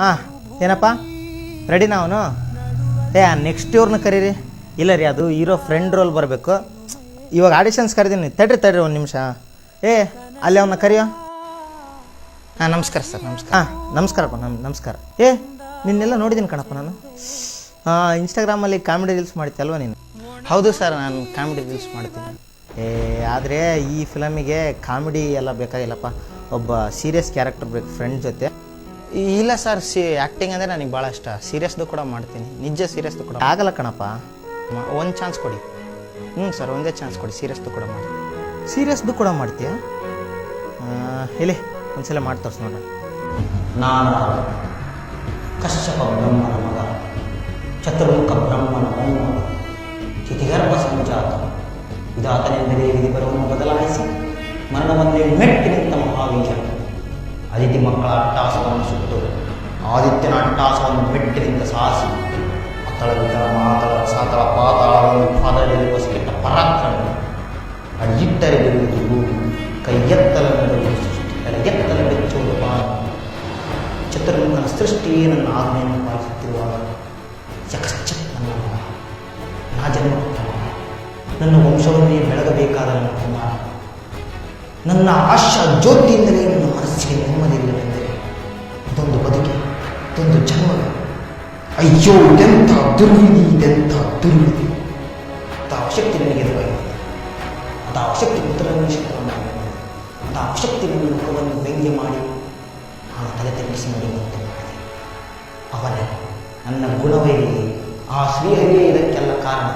ಹಾಂ, ಏನಪ್ಪ? ರೆಡಿನಾ ಅವನು? ಏ ನೆಕ್ಸ್ಟ್ ಇವ್ರನ್ನ ಕರೀರಿ. ಇಲ್ಲ ರೀ, ಅದು ಹೀರೋ ಫ್ರೆಂಡ್ ರೋಲ್ ಬರಬೇಕು. ಇವಾಗ ಆಡಿಷನ್ಸ್ ಕರಿದೀನಿ ತಡ್ರಿ ತಡ್ರಿ ಒಂದು ನಿಮಿಷ. ಏ, ಅಲ್ಲಿ ಅವನ್ನ ಕರಿಯೋ? ಹಾಂ, ನಮಸ್ಕಾರ ಸರ್, ನಮಸ್ಕಾರ. ಹಾಂ ನಮಸ್ಕಾರಪ್ಪ ನಮ್, ನಮಸ್ಕಾರ. ಏ, ನಿನ್ನೆಲ್ಲ ನೋಡಿದ್ದೀನಿ ಕಣಪ್ಪ ನಾನು. ಇನ್ಸ್ಟಾಗ್ರಾಮಲ್ಲಿ ಕಾಮಿಡಿ ರೀಲ್ಸ್ ಮಾಡ್ತೀಯಲ್ವ ನೀನು? ಹೌದು ಸರ್, ನಾನು ಕಾಮಿಡಿ ರೀಲ್ಸ್ ಮಾಡ್ತೀನಿ. ಏ, ಆದರೆ ಈ ಫಿಲಮಿಗೆ ಕಾಮಿಡಿ ಎಲ್ಲ ಬೇಕಾಗಿಲ್ಲಪ್ಪ. ಒಬ್ಬ ಸೀರಿಯಸ್ ಕ್ಯಾರೆಕ್ಟರ್ ಬೇಕು ಫ್ರೆಂಡ್ ಜೊತೆ. ಇಲ್ಲ ಸರ್ ಸಿ ಆ್ಯಕ್ಟಿಂಗ್ ಅಂದರೆ ನನಗೆ ಭಾಳ ಇಷ್ಟ. ಸೀರಿಯಸ್ದು ಕೂಡ ಮಾಡ್ತೀನಿ. ನಿಜ ಸೀರಿಯಸ್ದು ಕೂಡ ಆಗಲ್ಲ ಕಣಪ್ಪ. ಒಂದು ಚಾನ್ಸ್ ಕೊಡಿ. ಹ್ಞೂ ಸರ್ ಒಂದೇ ಚಾನ್ಸ್ ಕೊಡಿ. ಸೀರಿಯಸ್ದು ಕೂಡ ಮಾಡಿ ಸೀರಿಯಸ್ದು ಕೂಡ ಮಾಡ್ತೀಯಾ? ಇಲ್ಲಿ ಒಂದ್ಸಲ ಮಾಡಿ ತೋರಿಸ್ ನೋಡಿ. ನಾನು ಕಶ್ಯಪ ಬ್ರಹ್ಮನ ಮಗ ಚತುರ್ಮುಖ ಬ್ರಹ್ಮನ ಮೊಮ್ಮಗ ಚಿತಿಗರ್ಭ ಸಂಜಾತ. ಇದಾತನೆಂದರೆ ವಿಧಿ ಬರವನ್ನು ಬದಲಾಯಿಸಿ ಮರಣವನ್ನೇ ಮೆಟ್ಟಿ ನಿಂತ ಮಹಾವೀರ ಅದಿತಿ ಮಕ್ಕಳ ಅಟ್ಟಾಸವನ್ನು ಸುಟ್ಟು ಆದಿತ್ಯನ ಅಟ್ಟಾಸವನ್ನು ಮೆಟ್ಟಿನಿಂದ ಸಾಹಸಿ ಅತಳ ವಿತರ ಮಾತಳ ಸಾತಳ ಪಾತಾಳವನ್ನು ಪಾದಲಿರುವ ಕೆಟ್ಟ ಪರಾಕ್ರಮ ಅಡ್ಡಿಟ್ಟರೆ ಬಿಡುವುದು ಭೂಮಿ ಕೈಯೆತ್ತಲನ್ನು ಸೃಷ್ಟಿ ಎತ್ತಲ ಬೆಚ್ಚುವುದು ಪಾದ ಚತುರ್ಮುಖನ ಸೃಷ್ಟಿಯೇ ನನ್ನ ಆಜ್ಞೆಯನ್ನು ಪಾಲಿಸುತ್ತಿರುವಾಗ ಯಕಶ್ಚಿತ್ ನನ್ನ ಮಗ ನಾ ಜನ್ಮ ನನ್ನ ವಂಶವನ್ನೇ ಬೆಳಗಬೇಕಾದ ನನ್ನ ಕುಮಾರ. ನನ್ನ ಆಶಾ ಜ್ಯೋತಿಯಿಂದಲೇ ನನ್ನ ಮನಸ್ಸಿಗೆ ನೆಮ್ಮದಿಲ್ಲವೆಂದರೆ ಅದೊಂದು ಬದುಕಿ, ಇದೊಂದು ಜನ್ಮ. ಅಯ್ಯೋ ಇದೆಂಥ ದುರ್ವಿಧಿ ಇದೆಂಥ ದುರ್ವಿಧಿ. ಅಂತ ಅವಶಕ್ತಿ ನನಗೆ ಎದುರಾಗಿದೆ ಅಂತ ಅವಶಕ್ತಿ ಪುತ್ರನ ಶಕ್ತವನ್ನು ಅಂತ ಅವಶಕ್ತಿ ನನ್ನ ಮುಖವನ್ನು ವ್ಯಂಗ್ಯ ಮಾಡಿ. ಆ ತಲೆ ತಗ್ಗಿಸಿ ನಡೆಯುವಂತೆ ಮಾಡಿದೆ. ಅವನೇ ನನ್ನ ಗುಣವೇ ಆ ಶ್ರೀಹರಿಯೇ ಇದಕ್ಕೆಲ್ಲ ಕಾರಣ.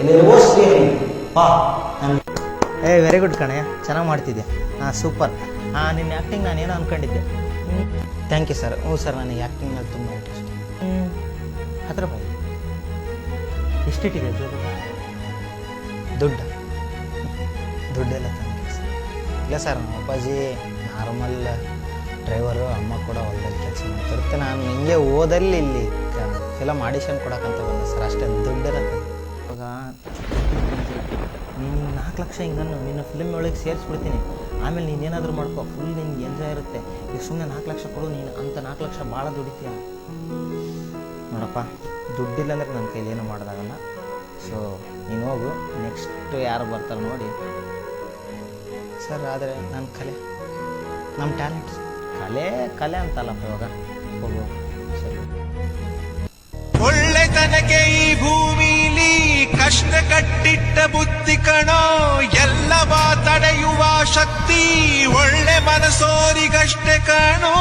ಎಲ್ಲೆಲ್ಲವೋ ಶ್ರೀಹರಿ ಪಾ ನನ್ನ ಏ ವೆರಿ ಗುಡ್ ಕಣೆ. ಚೆನ್ನಾಗಿ ಮಾಡ್ತಿದ್ದೆ. ಹಾಂ ಸೂಪರ್ ಹಾಂ, ನಿನ್ನ ಆ್ಯಕ್ಟಿಂಗ್ ನಾನು ಏನೋ ಅಂದ್ಕೊಂಡಿದ್ದೆ ಥ್ಯಾಂಕ್ ಯು ಸರ್ ಹ್ಞೂ ಸರ್ ನನಗೆ ಆ್ಯಕ್ಟಿಂಗಲ್ಲಿ ತುಂಬ ಇಂಟ್ರೆಸ್ಟ್ ಹತ್ತು ರೂಪಾಯಿ ಎಷ್ಟಿಟ್ಟಿದೆ ದುಡ್ಡು ದುಡ್ಡು. ದುಡ್ಡೆಲ್ಲ ತಂದೆ ಸರ್ ಇಲ್ಲ ಸರ್ ನಮ್ಮ ಅಪ್ಪಾಜಿ ನಾರ್ಮಲ್ ಡ್ರೈವರು ಅಮ್ಮ ಕೂಡ ಹೊಲದಲ್ಲಿ ಕೆಲಸ ಮಾಡ್ತಿರುತ್ತೆ ನಾನು ಹಿಂಗೆ ಓದಲ್ಲಿ ಇಲ್ಲಿ ಫಿಲಮ್ ಆಡಿಷನ್ ಕೊಡೋಕ್ಕಂತ ಬಂದೆ ಸರ್ ಅಷ್ಟೇ ದುಡ್ಡಿರತ್ತೆ ನಾಲ್ಕು ಲಕ್ಷ ನಾನು ನಿನ್ನ ಫಿಲ್ಮ್ ಒಳಗೆ ಸೇರಿಸ್ಬಿಡ್ತೀನಿ. ಆಮೇಲೆ ನೀನು ಏನಾದರೂ ಮಾಡ್ಕೋ ಫುಲ್ ನಿನ್ಗೆ ಎಂಜಾಯ್ ಇರುತ್ತೆ. ಈಗ ಸುಮ್ಮನೆ ನಾಲ್ಕು ಲಕ್ಷ ಕೊಡು, ನೀನು ಅಂತ ನಾಲ್ಕು ಲಕ್ಷ ಭಾಳ ದುಡಿತೀಯ. ನೋಡಪ್ಪ ದುಡ್ಡಿಲ್ಲ ನನ್ನ ಕೈಲಿ ಏನು ಮಾಡೋದಾಗಲ್ಲ. ಸೊ ನೀನು ಹೋಗು ನೆಕ್ಸ್ಟ್ ಯಾರು ಬರ್ತಾರೆ ನೋಡಿ. ಸರ್ ಆದರೆ ನನ್ನ ಕಲೆ ನಮ್ಮ ಟ್ಯಾಲೆಂಟ್ ಕಲೆ ಕಲೆ ಅಂತಲ್ಲಪ್ಪ ಇವಾಗ. ಹೋಗು. ಕಷ್ಟ ಕಟ್ಟಿಟ್ಟ ಬುದ್ಧಿ ಕಣೋ ಎಲ್ಲವ ತಡೆಯುವ ಶಕ್ತಿ ಒಳ್ಳೆ ಮನಸೋರಿಗಷ್ಟೇ ಕಣೋ.